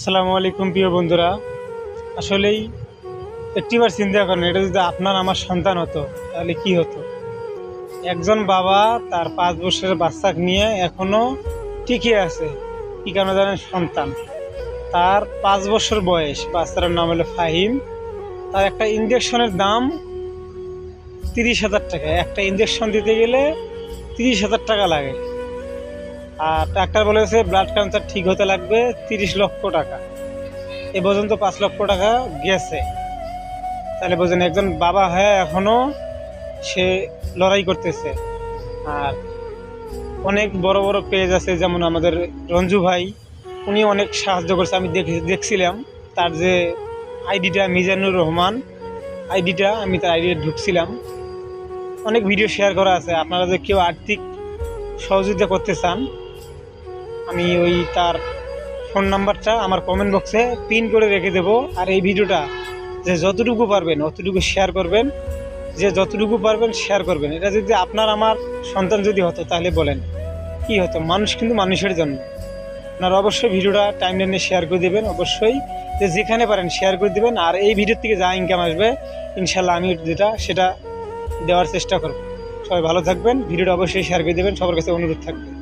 আসসালামু আলাইকুম প্রিয় বন্ধুরা। আসলেই একটিবার চিন্তা করেন, এটা যদি আপনার আমার সন্তান হতো, তাহলে কি হতো? একজন বাবা তার পাঁচ বছরের বাচ্চাকে নিয়ে এখনও টিকে আছে, কি কারণে জানেন? সন্তান। তার পাঁচ বছর বয়স, বাচ্চাটার নাম হলো ফাহিম। তার একটা ইঞ্জেকশনের দাম তিরিশ হাজার টাকা। একটা ইঞ্জেকশন দিতে গেলে তিরিশ হাজার টাকা লাগে। আর ডাক্তার বলেছে ব্লাড ক্যান্সার ঠিক হতে লাগবে তিরিশ লক্ষ টাকা। এ পর্যন্ত পাঁচ লক্ষ টাকা গেছে। তাহলে বোঝেন, একজন বাবা হয়ে এখনও সে লড়াই করতেছে। আর অনেক বড় বড় পেজ আছে, যেমন আমাদের রঞ্জু ভাই, উনি অনেক সাহায্য করছে। আমি দেখে, দেখছিলাম, তার যে আইডিটা মিজানুর রহমান আইডিটা, আমি তার আইডিটা ঢুকছিলাম। অনেক ভিডিও শেয়ার করা আছে। আপনারা যে কেউ আর্থিক সহযোগিতা করতে চান আমি ওই তার ফোন নাম্বারটা আমার কমেন্ট বক্সে পিন করে রেখে দেবো। আর এই ভিডিওটা যে যতটুকু পারবেন, অতটুকু শেয়ার করবেন। যে যতটুকু পারবেন শেয়ার করবেন। এটা যদি আপনার, আমার সন্তান যদি হতো, তাহলে বলেন, কি হতো? মানুষ কিন্তু মানুষের জন্য। আপনারা অবশ্যই ভিডিওটা টাইম লাইনে শেয়ার করে দেবেন, অবশ্যই। যে যেখানে পারেন শেয়ার করে দেবেন। আর এই ভিডিওর থেকে যা ইনকাম আসবে ইনশাল্লাহ আমি যেটা, সেটা দেওয়ার চেষ্টা করব। সবাই ভালো থাকবেন। ভিডিওটা অবশ্যই শেয়ার করে দেবেন। সবার কাছে অনুরোধ থাকবে।